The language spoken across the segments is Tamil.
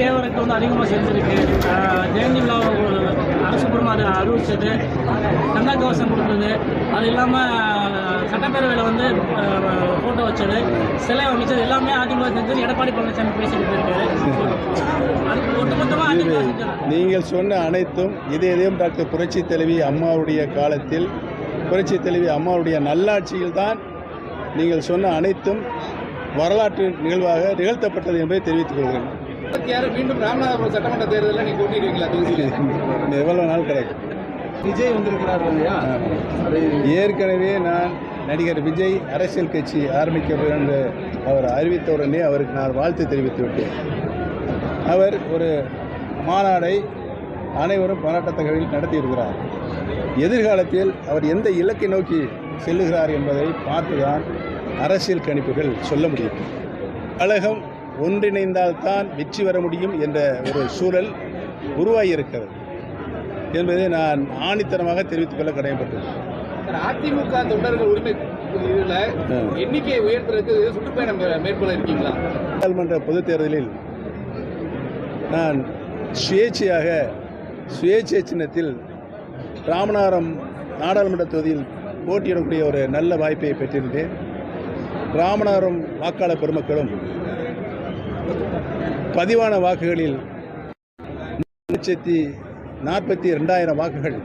தேவருக்கு வந்து அதிகமாக செஞ்சிருக்கு. ஜெயந்தி விழா அரசு பூர்வமாக அது அறிவிச்சது. கண்ணா கவசம் கொடுத்தது. அது இல்லாமல் சட்டப்பேரவையில் வந்து ஃபோட்டோ வச்சது. சிலை அமைச்சது. எல்லாமே அதிமுக செஞ்சது. எடப்பாடி பழனிசாமி பேசிட்டு போயிருக்காரு. நீங்கள் சொன்ன அனைத்தும் இதே இதயம் டாக்டர் புரட்சி தலைவி அம்மாவுடைய காலத்தில் புரட்சி தலைவி அம்மாவுடைய நல்லாட்சியில் தான் நீங்கள் சொன்ன அனைத்தும் வரலாற்று நிகழ்வாக நிகழ்த்தப்பட்டது என்பதை தெரிவித்துக் கொள்கிறேன். மீண்டும் ராமநாதபுரம் சட்டமன்ற தேர்தலில் நீங்க போட்டிடுவீங்களா தொகுதியில்? எவ்வளவு நாள் கிடைக்கும் விஜய் வந்திருக்கிறார் இல்லையா? ஏற்கனவே நான் நடிகர் விஜய் அரசியல் கட்சி ஆரம்பிக்க என்று அவர் அறிவித்தவுடனே அவருக்கு நான் வாழ்த்து தெரிவித்து விட்டேன். அவர் ஒரு மாநாடை அனைவரும் பாராட்டத்தக்க வகையில் நடத்தியிருக்கிறார். எதிர்காலத்தில் அவர் எந்த இலக்கை நோக்கி செல்லுகிறார் என்பதை பார்த்துதான் அரசியல் கணிப்புகள் சொல்ல முடியும். கழகம் ஒன்றிணைந்தால்தான் வெற்றி பெற முடியும் என்ற ஒரு சூழல் உருவாகியிருக்கிறது. என்பதை நான் ஆணித்தனமாக தெரிவித்துக் கொள்ள கடமைப்பட்டுள்ளேன் சார், அதிமுக தொண்டர்கள் உரிமை. எண்ணிக்கையை உயர்த்துறதுக்கு சுற்றுப்பயணம் மேற்கொள்ள இருக்கீங்களா? நாடாளுமன்ற பொதுத் தேர்தலில் நான் சுயேட்சையாக சுயேட்சை சின்னத்தில் ராமநாதபுரம் நாடாளுமன்ற தொகுதியில் போட்டியிடக்கூடிய ஒரு நல்ல வாய்ப்பை பெற்றிருந்தேன். ராமநாதபுரம் வாக்காளர் பெருமக்களும் பதிவான வாக்குகளில் லட்சத்தி நாற்பத்தி ரெண்டாயிரம் வாக்குகள்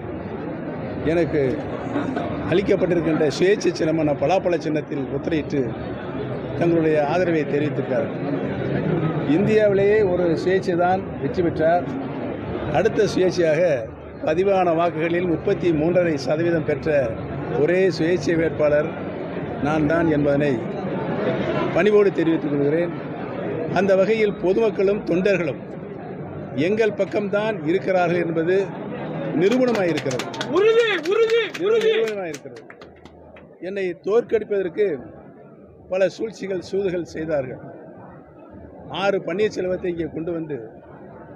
எனக்கு அளிக்கப்பட்டிருக்கின்ற சுயேட்சை சின்னமான பலாப்பழ சின்னத்தில் முத்திரையிட்டு தங்களுடைய ஆதரவை தெரிவித்திருக்கிறார் இந்தியாவிலேயே ஒரு சுயேட்சை தான் வெற்றி பெற்றார். அடுத்த சுயேட்சையாக பதிவான வாக்குகளில் முப்பத்தி மூன்றரை சதவீதம் பெற்ற ஒரே சுயேட்சை வேட்பாளர் நான் தான் என்பதனை பணிவோடு தெரிவித்துக் கொள்கிறேன். அந்த வகையில் பொதுமக்களும் தொண்டர்களும் எங்கள் பக்கம்தான் இருக்கிறார்கள் என்பது நிரூபணமாயிருக்கிறது. நிரூபணமாயிருக்கிறது. என்னை தோற்கடிப்பதற்கு பல சூழ்ச்சிகள் சூதுகள் செய்தார்கள். ஆறு பன்னீர்செல்வத்தை இங்கே கொண்டு வந்து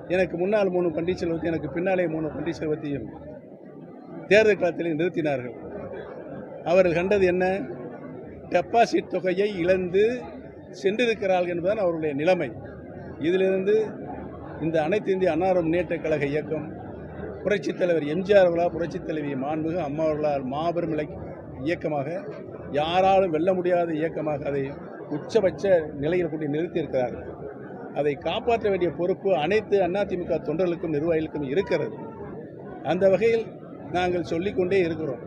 எனக்கு முன்னால் மூணு பன்னீர்செல்வத்தையும் எனக்கு பின்னாலே மூணு பன்னீர்செல்வத்தையும் தேர்தல் காலத்தில் நிறுத்தினார்கள். அவர்கள் கண்டது என்ன? டெபாசிட் தொகையை இழந்து சென்றிருக்கிறார்கள் என்பதுதான் அவருடைய நிலைமை. இதிலிருந்து இந்த அனைத்து இந்திய அன்னார முன்னேற்ற கழக இயக்கம் புரட்சித் தலைவர் எம்ஜிஆர் அவர்களால் புரட்சித் தலைவி மாண்புமிகு அம்மா அவர்களால் மாபெரும் இலக் இயக்கமாக யாராலும் வெல்ல முடியாத இயக்கமாக அதை உச்சபட்ச நிலையில் கொண்டு நிறுத்தியிருக்கிறார்கள். அதை காப்பாற்ற வேண்டிய பொறுப்பு அனைத்து அதிமுக தொண்டர்களுக்கும் நிர்வாகிகளுக்கும் இருக்கிறது. அந்த வகையில் நாங்கள் சொல்லிக்கொண்டே இருக்கிறோம்.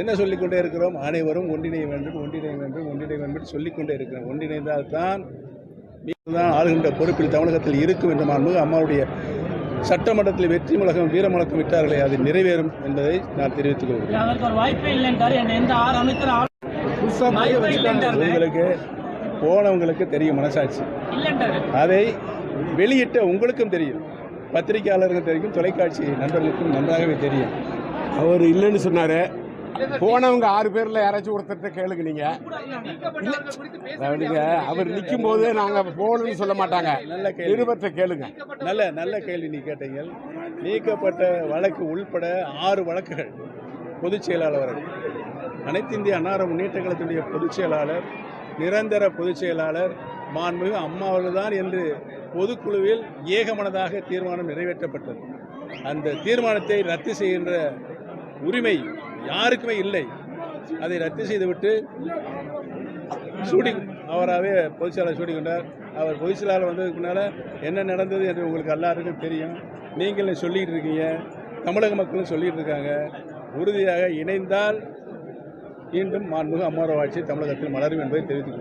என்ன சொல்லிக்கொண்டே இருக்கிறோம்? அனைவரும் ஒன்றிணைய வேண்டும் ஒன்றிணைய வேண்டும் ஒன்றிணைய வேண்டும் என்று சொல்லிக்கொண்டே இருக்கிறோம். ஒன்றிணைந்தால் தான் தான் ஆளுகின்ற பொறுப்பில் தமிழகத்தில் இருக்கும் என்று மாண்புமிகு அம்மாவுடைய சட்டமன்றத்தில் வெற்றி முழக்கம் வீர முழக்கம் விட்டார்களே அது நிறைவேறும் என்பதை நான் தெரிவித்துக் கொள்கிறேன். உங்களுக்கு போனவங்களுக்கு தெரியும் மனசாட்சி. அதை வெளியிட்ட உங்களுக்கும் தெரியும். பத்திரிகையாளருக்கும் தெரியும் தொலைக்காட்சி நண்பர்களுக்கும் நன்றாகவே தெரியும். அவர் இல்லைன்னு சொன்னாரு. போனவங்க ஆறு பேர்ல யாராச்சும் ஒருத்தர்கிட்ட கேளுங்க நீங்க. நீக்கப்பட்டவர்கள் குறித்து பேச அதாவதுங்க அவர் நிற்கும் போது நாங்க போகணும்னு சொல்ல மாட்டாங்க. நல்ல கேள்வி. நிருபத்தை கேளுங்க. நல்ல நல்ல கேள்வி நீ கேட்டீங்கள். நீக்கப்பட்ட வழக்கு உள்பட ஆறு வழக்குகள். பொதுச் செயலாளர் அனைத்து இந்திய அன்னார முன்னேற்ற கழகத்துடைய பொதுச் செயலாளர் நிரந்தர பொதுச் செயலாளர் மாண்புமிகு அம்மா அவர்கள்தான் என்று பொதுக்குழுவில் ஏகமனதாக தீர்மானம் நிறைவேற்றப்பட்டது. அந்த தீர்மானத்தை ரத்து செய்கின்ற உரிமை யாருக்குமே இல்லை. அதை ரத்து செய்துவிட்டு ஷூட்டிங் அவராகவே பொதுச் செயலாளர் கொண்டார் அவர் பொதுச் செயலாளர் வந்ததுக்கு முன்னால் என்ன நடந்தது என்று உங்களுக்கு எல்லாருக்கும் தெரியும். நீங்களும் சொல்லிகிட்டு இருக்கீங்க. தமிழக மக்களும் சொல்லிகிட்டு இருக்காங்க. உறுதியாக இணைந்தால் மீண்டும் மாண்புமிகு அம்மாவோட ஆட்சி தமிழகத்தில் மலரும் என்பதை தெரிவித்துக்